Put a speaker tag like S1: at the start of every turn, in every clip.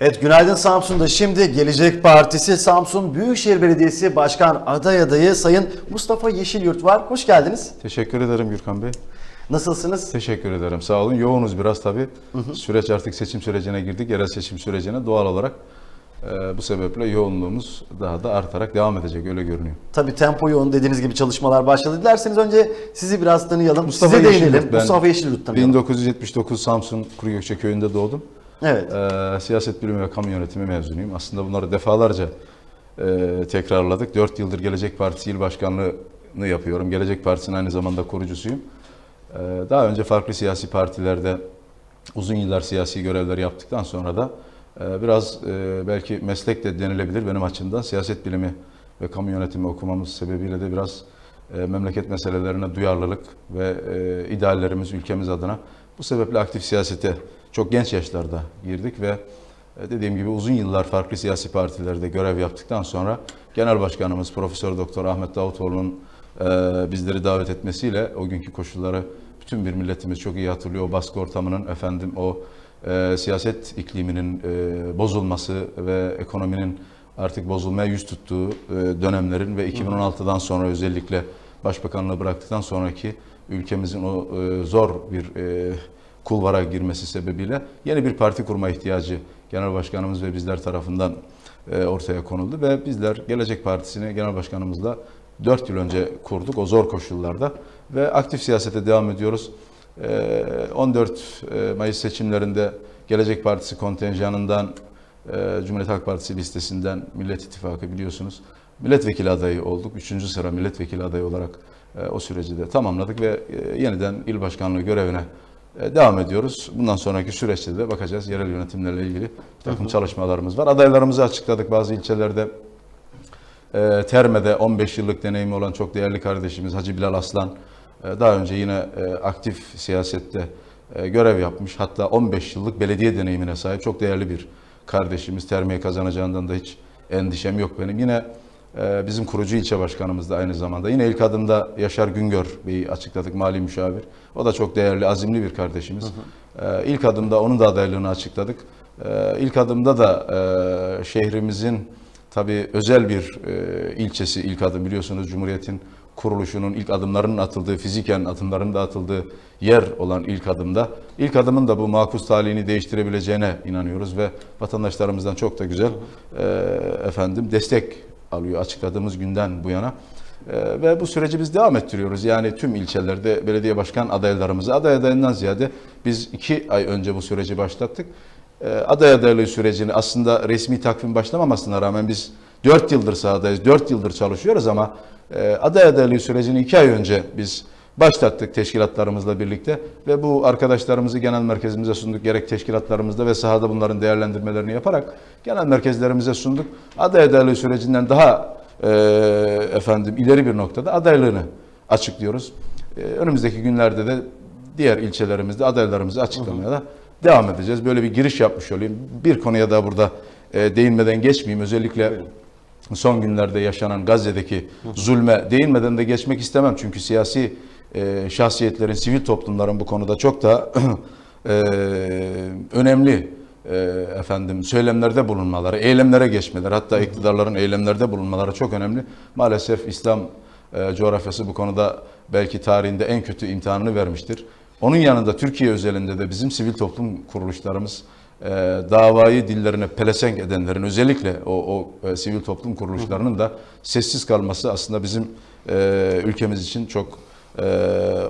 S1: Evet günaydın Samsun'da şimdi Gelecek Partisi Samsun Büyükşehir Belediyesi Başkan aday adayı Sayın Mustafa Yeşilyurt var. Hoş geldiniz.
S2: Teşekkür ederim Gürkan Bey.
S1: Nasılsınız?
S2: Teşekkür ederim. Sağ olun. Yoğunuz biraz tabii. Süreç artık seçim sürecine girdik. Yerel seçim sürecine doğal olarak e, bu sebeple yoğunluğumuz daha da artarak devam edecek öyle görünüyor.
S1: Tabii tempo yoğun dediğiniz gibi çalışmalar başladı. Dilerseniz önce sizi biraz tanıyalım.
S2: Mustafa
S1: Size değinelim.
S2: ben
S1: Mustafa Yeşilyurt tanıyalım.
S2: 1979 Samsun Kurugökçe köyünde doğdum.
S1: Evet.
S2: E, siyaset bilimi ve kamu yönetimi mezunuyum. Aslında bunları defalarca e, tekrarladık. 4 yıldır Gelecek Partisi il başkanlığını yapıyorum. Gelecek Partisi'nin aynı zamanda kurucusuyum. E, daha önce farklı siyasi partilerde uzun yıllar siyasi görevler yaptıktan sonra da e, biraz e, belki meslek de denilebilir benim açımdan siyaset bilimi ve kamu yönetimi okumamız sebebiyle de biraz e, memleket meselelerine duyarlılık ve e, ideallerimiz ülkemiz adına bu sebeple aktif siyasete çok genç yaşlarda girdik ve e, dediğim gibi uzun yıllar farklı siyasi partilerde görev yaptıktan sonra Genel Başkanımız Profesör Doktor Ahmet Davutoğlu'nun e, bizleri davet etmesiyle o günkü koşulları bütün bir milletimiz çok iyi hatırlıyor. O baskı ortamının efendim o e, siyaset ikliminin e, bozulması ve ekonominin artık bozulmaya yüz tuttuğu e, dönemlerin ve 2016'dan sonra özellikle başbakanlığı bıraktıktan sonraki ülkemizin o e, zor bir e, kulvara girmesi sebebiyle yeni bir parti kurma ihtiyacı Genel Başkanımız ve bizler tarafından e, ortaya konuldu ve bizler Gelecek Partisi'ni Genel Başkanımızla 4 yıl önce kurduk o zor koşullarda ve aktif siyasete devam ediyoruz. E, 14 e, Mayıs seçimlerinde Gelecek Partisi kontenjanından e, Cumhuriyet Halk Partisi listesinden Millet İttifakı biliyorsunuz milletvekili adayı olduk. Üçüncü sıra milletvekili adayı olarak e, o süreci de tamamladık ve e, yeniden il başkanlığı görevine e, devam ediyoruz. Bundan sonraki süreçte de bakacağız. Yerel yönetimlerle ilgili bir takım çalışmalarımız var. Adaylarımızı açıkladık bazı ilçelerde. E, Terme'de 15 yıllık deneyimi olan çok değerli kardeşimiz Hacı Bilal Aslan e, daha önce yine e, aktif siyasette e, görev yapmış. Hatta 15 yıllık belediye deneyimine sahip çok değerli bir kardeşimiz. Terme'yi kazanacağından da hiç endişem yok benim. Yine e, bizim kurucu ilçe başkanımız da aynı zamanda. Yine ilk adımda Yaşar Güngör Bey'i açıkladık mali müşavir. O da çok değerli, azimli bir kardeşimiz. E, ilk adımda onun da adaylığını açıkladık. E, ilk adımda da e, şehrimizin tabii özel bir e, ilçesi ilk adım biliyorsunuz Cumhuriyet'in kuruluşunun ilk adımlarının atıldığı, fiziken adımların da atıldığı yer olan ilk adımda. İlk adımın da bu makus talihini değiştirebileceğine inanıyoruz ve vatandaşlarımızdan çok da güzel e, efendim destek alıyor açıkladığımız günden bu yana. E, ve bu süreci biz devam ettiriyoruz. Yani tüm ilçelerde belediye başkan adaylarımızı, aday adayından ziyade biz iki ay önce bu süreci başlattık. E, aday adaylığı sürecini aslında resmi takvim başlamamasına rağmen biz 4 yıldır sahadayız, 4 yıldır çalışıyoruz ama e, aday adaylığı sürecini 2 ay önce biz başlattık teşkilatlarımızla birlikte ve bu arkadaşlarımızı genel merkezimize sunduk. Gerek teşkilatlarımızda ve sahada bunların değerlendirmelerini yaparak genel merkezlerimize sunduk. Aday adaylığı sürecinden daha e, efendim ileri bir noktada adaylığını açıklıyoruz. E, önümüzdeki günlerde de diğer ilçelerimizde adaylarımızı açıklamaya da devam edeceğiz. Böyle bir giriş yapmış olayım. Bir konuya da burada e, değinmeden geçmeyeyim. Özellikle son günlerde yaşanan Gazze'deki zulme değinmeden de geçmek istemem. Çünkü siyasi e, şahsiyetlerin, sivil toplumların bu konuda çok da e, önemli e, efendim söylemlerde bulunmaları, eylemlere geçmeleri, hatta iktidarların eylemlerde bulunmaları çok önemli. Maalesef İslam e, coğrafyası bu konuda belki tarihinde en kötü imtihanını vermiştir. Onun yanında Türkiye özelinde de bizim sivil toplum kuruluşlarımız e, davayı dillerine pelesenk edenlerin özellikle o, o e, sivil toplum kuruluşlarının da sessiz kalması aslında bizim e, ülkemiz için çok e,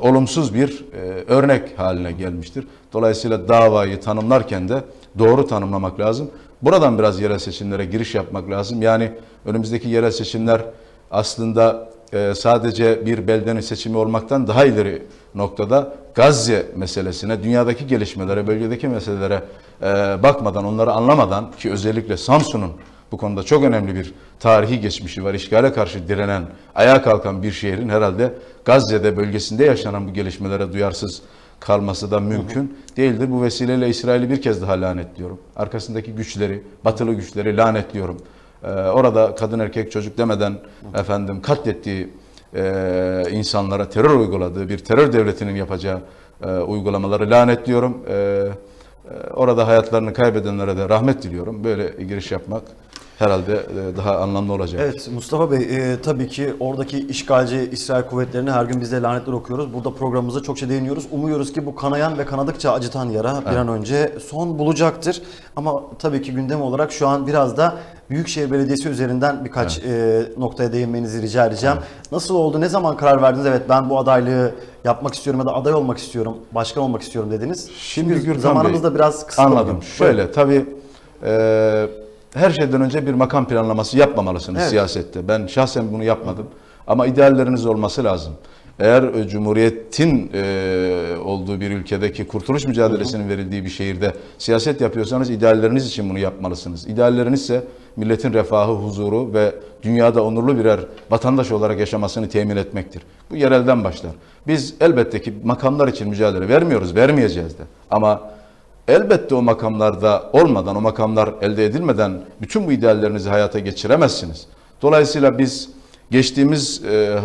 S2: olumsuz bir e, örnek haline gelmiştir. Dolayısıyla davayı tanımlarken de doğru tanımlamak lazım. Buradan biraz yerel seçimlere giriş yapmak lazım. Yani önümüzdeki yerel seçimler aslında e, sadece bir beldenin seçimi olmaktan daha ileri noktada Gazze meselesine, dünyadaki gelişmelere, bölgedeki meselelere e, bakmadan, onları anlamadan ki özellikle Samsun'un bu konuda çok önemli bir tarihi geçmişi var. İşgale karşı direnen, ayağa kalkan bir şehrin herhalde Gazze'de bölgesinde yaşanan bu gelişmelere duyarsız kalması da mümkün değildir. Bu vesileyle İsrail'i bir kez daha lanetliyorum. Arkasındaki güçleri, batılı güçleri lanetliyorum. Ee, orada kadın erkek çocuk demeden efendim katlettiği e, insanlara terör uyguladığı bir terör devletinin yapacağı e, uygulamaları lanetliyorum. E, Ee, Orada hayatlarını kaybedenlere de rahmet diliyorum. Böyle giriş yapmak herhalde e, daha anlamlı olacak.
S1: Evet Mustafa Bey e, tabii ki oradaki işgalci İsrail kuvvetlerini her gün biz de lanetler okuyoruz. Burada programımızda çokça değiniyoruz. Umuyoruz ki bu kanayan ve kanadıkça acıtan yara bir an önce son bulacaktır. Ama tabii ki gündem olarak şu an biraz da Büyükşehir Belediyesi üzerinden birkaç e, noktaya değinmenizi rica edeceğim. Nasıl oldu? Ne zaman karar verdiniz? Evet ben bu adaylığı yapmak istiyorum ya da aday olmak istiyorum, başkan olmak istiyorum dediniz.
S2: Şimdi
S1: Çünkü
S2: Gürkan
S1: zamanımız
S2: Bey,
S1: da biraz kısıtlı.
S2: Anladım.
S1: bugün.
S2: Şöyle tabii e, her şeyden önce bir makam planlaması yapmamalısınız
S1: Evet.
S2: siyasette. Ben şahsen bunu yapmadım. Ama idealleriniz olması lazım. Eğer e, Cumhuriyet'in e, olduğu bir ülkedeki kurtuluş mücadelesinin verildiği bir şehirde siyaset yapıyorsanız idealleriniz için bunu yapmalısınız. İdealleriniz ise milletin refahı, huzuru ve dünyada onurlu birer vatandaş olarak yaşamasını temin etmektir. Bu yerelden başlar. Biz elbette ki makamlar için mücadele vermiyoruz, vermeyeceğiz de. Ama Elbette o makamlarda olmadan, o makamlar elde edilmeden bütün bu ideallerinizi hayata geçiremezsiniz. Dolayısıyla biz geçtiğimiz e,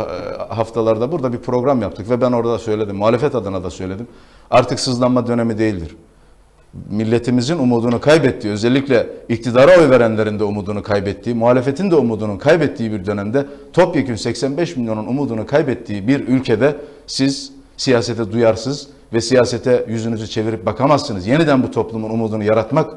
S2: haftalarda burada bir program yaptık ve ben orada söyledim, muhalefet adına da söyledim. Artık sızlanma dönemi değildir. Milletimizin umudunu kaybettiği, özellikle iktidara oy verenlerin de umudunu kaybettiği, muhalefetin de umudunu kaybettiği bir dönemde topyekün 85 milyonun umudunu kaybettiği bir ülkede siz siyasete duyarsız ve siyasete yüzünüzü çevirip bakamazsınız. Yeniden bu toplumun umudunu yaratmak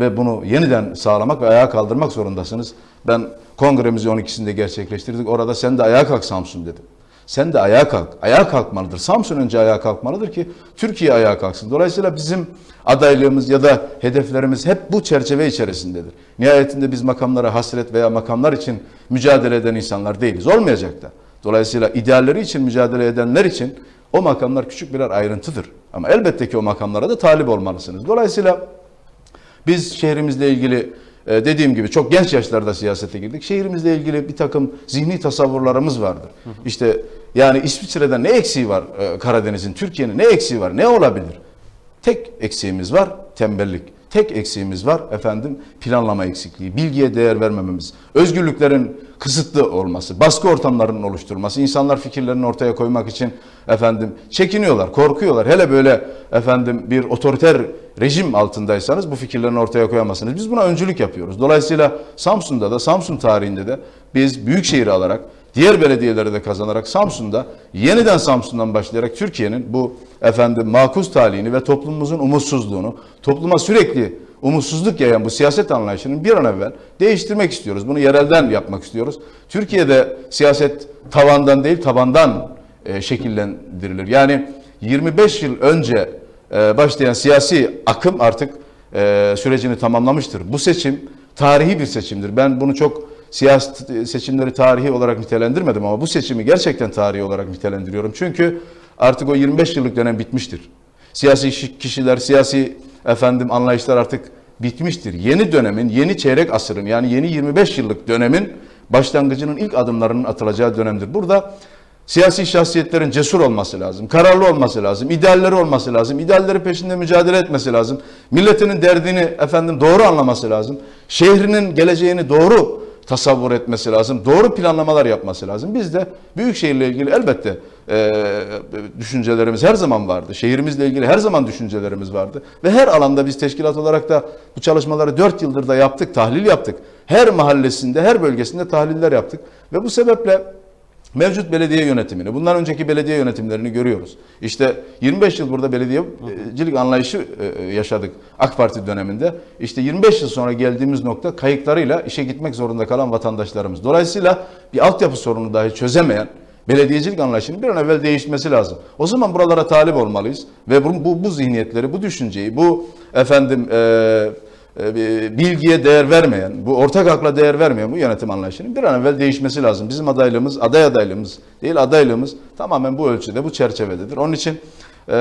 S2: ve bunu yeniden sağlamak ve ayağa kaldırmak zorundasınız. Ben kongremizi 12'sinde gerçekleştirdik. Orada sen de ayağa kalk Samsun dedim. Sen de ayağa kalk. Ayağa kalkmalıdır. Samsun önce ayağa kalkmalıdır ki Türkiye ayağa kalksın. Dolayısıyla bizim adaylığımız ya da hedeflerimiz hep bu çerçeve içerisindedir. Nihayetinde biz makamlara hasret veya makamlar için mücadele eden insanlar değiliz. Olmayacak da. Dolayısıyla idealleri için mücadele edenler için o makamlar küçük birer ayrıntıdır. Ama elbette ki o makamlara da talip olmalısınız. Dolayısıyla biz şehrimizle ilgili e, dediğim gibi çok genç yaşlarda siyasete girdik. Şehrimizle ilgili bir takım zihni tasavvurlarımız vardır. İşte yani İsviçre'de ne eksiği var e, Karadeniz'in, Türkiye'nin ne eksiği var, ne olabilir? Tek eksiğimiz var tembellik. Tek eksiğimiz var efendim planlama eksikliği, bilgiye değer vermememiz, özgürlüklerin kısıtlı olması, baskı ortamlarının oluşturulması, insanlar fikirlerini ortaya koymak için efendim çekiniyorlar, korkuyorlar. Hele böyle efendim bir otoriter rejim altındaysanız bu fikirlerini ortaya koyamazsınız. Biz buna öncülük yapıyoruz. Dolayısıyla Samsun'da da Samsun tarihinde de biz büyükşehir alarak diğer belediyeleri de kazanarak Samsun'da yeniden Samsun'dan başlayarak Türkiye'nin bu efendim makus talihini ve toplumumuzun umutsuzluğunu, topluma sürekli umutsuzluk yayan bu siyaset anlayışını bir an evvel değiştirmek istiyoruz. Bunu yerelden yapmak istiyoruz. Türkiye'de siyaset tavandan değil tabandan e, şekillendirilir. Yani 25 yıl önce e, başlayan siyasi akım artık e, sürecini tamamlamıştır. Bu seçim tarihi bir seçimdir. Ben bunu çok siyasi seçimleri tarihi olarak nitelendirmedim ama bu seçimi gerçekten tarihi olarak nitelendiriyorum. Çünkü artık o 25 yıllık dönem bitmiştir. Siyasi şi- kişiler, siyasi efendim anlayışlar artık bitmiştir. Yeni dönemin, yeni çeyrek asırın yani yeni 25 yıllık dönemin başlangıcının ilk adımlarının atılacağı dönemdir. Burada Siyasi şahsiyetlerin cesur olması lazım, kararlı olması lazım, idealleri olması lazım, idealleri peşinde mücadele etmesi lazım. Milletinin derdini efendim doğru anlaması lazım. Şehrinin geleceğini doğru tasavvur etmesi lazım. Doğru planlamalar yapması lazım. Biz de Büyükşehir'le ilgili elbette e, düşüncelerimiz her zaman vardı. Şehrimizle ilgili her zaman düşüncelerimiz vardı. Ve her alanda biz teşkilat olarak da bu çalışmaları 4 yıldır da yaptık, tahlil yaptık. Her mahallesinde, her bölgesinde tahliller yaptık. Ve bu sebeple Mevcut belediye yönetimini, bundan önceki belediye yönetimlerini görüyoruz. İşte 25 yıl burada belediyecilik anlayışı e, yaşadık AK Parti döneminde. İşte 25 yıl sonra geldiğimiz nokta kayıklarıyla işe gitmek zorunda kalan vatandaşlarımız. Dolayısıyla bir altyapı sorunu dahi çözemeyen belediyecilik anlayışının bir an evvel değişmesi lazım. O zaman buralara talip olmalıyız ve bu, bu, bu zihniyetleri, bu düşünceyi, bu efendim e, e, bilgiye değer vermeyen, bu ortak akla değer vermeyen bu yönetim anlayışının bir an evvel değişmesi lazım. Bizim adaylığımız, aday adaylığımız değil adaylığımız tamamen bu ölçüde, bu çerçevededir. Onun için e,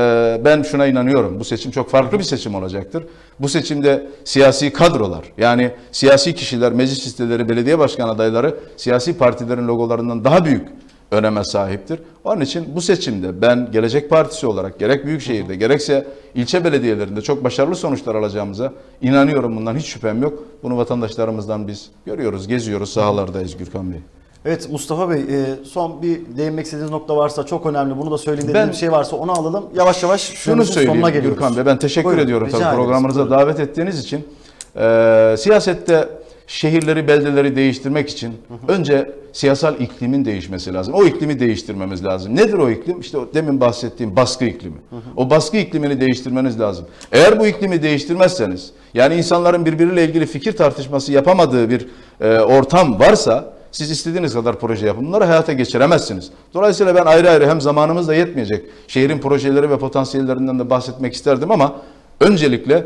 S2: ben şuna inanıyorum. Bu seçim çok farklı bir seçim olacaktır. Bu seçimde siyasi kadrolar, yani siyasi kişiler, meclis listeleri, belediye başkan adayları siyasi partilerin logolarından daha büyük öneme sahiptir. Onun için bu seçimde ben Gelecek Partisi olarak gerek Büyükşehir'de gerekse ilçe belediyelerinde çok başarılı sonuçlar alacağımıza inanıyorum. Bundan hiç şüphem yok. Bunu vatandaşlarımızdan biz görüyoruz, geziyoruz, sahalardayız Gürkan Bey.
S1: Evet Mustafa Bey e, son bir değinmek istediğiniz nokta varsa çok önemli. Bunu da söyleyin dediğiniz
S2: Ben-
S1: bir şey varsa onu alalım. Yavaş yavaş
S2: Şunu söyleyeyim
S1: sonuna geliyoruz.
S2: Gürkan Bey. Ben teşekkür
S1: Buyurun,
S2: ediyorum tabii programınıza
S1: Buyurun.
S2: davet ettiğiniz için. Ee, siyasette şehirleri, beldeleri değiştirmek için önce siyasal iklimin değişmesi lazım. O iklimi değiştirmemiz lazım. Nedir o iklim? İşte o demin bahsettiğim baskı iklimi. O baskı iklimini değiştirmeniz lazım. Eğer bu iklimi değiştirmezseniz, yani insanların birbiriyle ilgili fikir tartışması yapamadığı bir e, ortam varsa siz istediğiniz kadar proje yapın. Bunları hayata geçiremezsiniz. Dolayısıyla ben ayrı ayrı hem zamanımız da yetmeyecek. Şehrin projeleri ve potansiyellerinden de bahsetmek isterdim ama öncelikle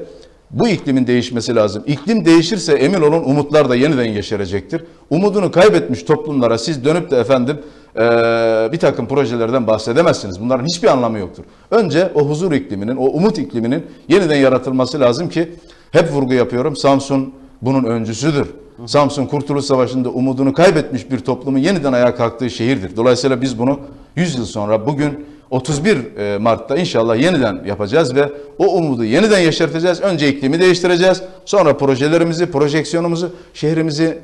S2: bu iklimin değişmesi lazım. İklim değişirse emin olun umutlar da yeniden yeşerecektir. Umudunu kaybetmiş toplumlara siz dönüp de efendim eee, bir takım projelerden bahsedemezsiniz. Bunların hiçbir anlamı yoktur. Önce o huzur ikliminin, o umut ikliminin yeniden yaratılması lazım ki hep vurgu yapıyorum Samsun bunun öncüsüdür. Samsun Kurtuluş Savaşı'nda umudunu kaybetmiş bir toplumun yeniden ayağa kalktığı şehirdir. Dolayısıyla biz bunu 100 yıl sonra bugün 31 e, Mart'ta inşallah yeniden yapacağız ve o umudu yeniden yeşerteceğiz. Önce iklimi değiştireceğiz. Sonra projelerimizi, projeksiyonumuzu, şehrimizi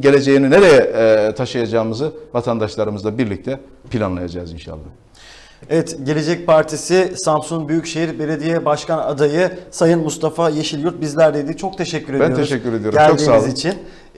S2: geleceğini nereye e, taşıyacağımızı vatandaşlarımızla birlikte planlayacağız inşallah.
S1: Evet, Gelecek Partisi Samsun Büyükşehir Belediye Başkan adayı Sayın Mustafa Yeşilyurt bizlerdeydi. Çok teşekkür ediyoruz.
S2: teşekkür ediyorum. Çok
S1: Geldiğiniz
S2: sağ olun.
S1: için.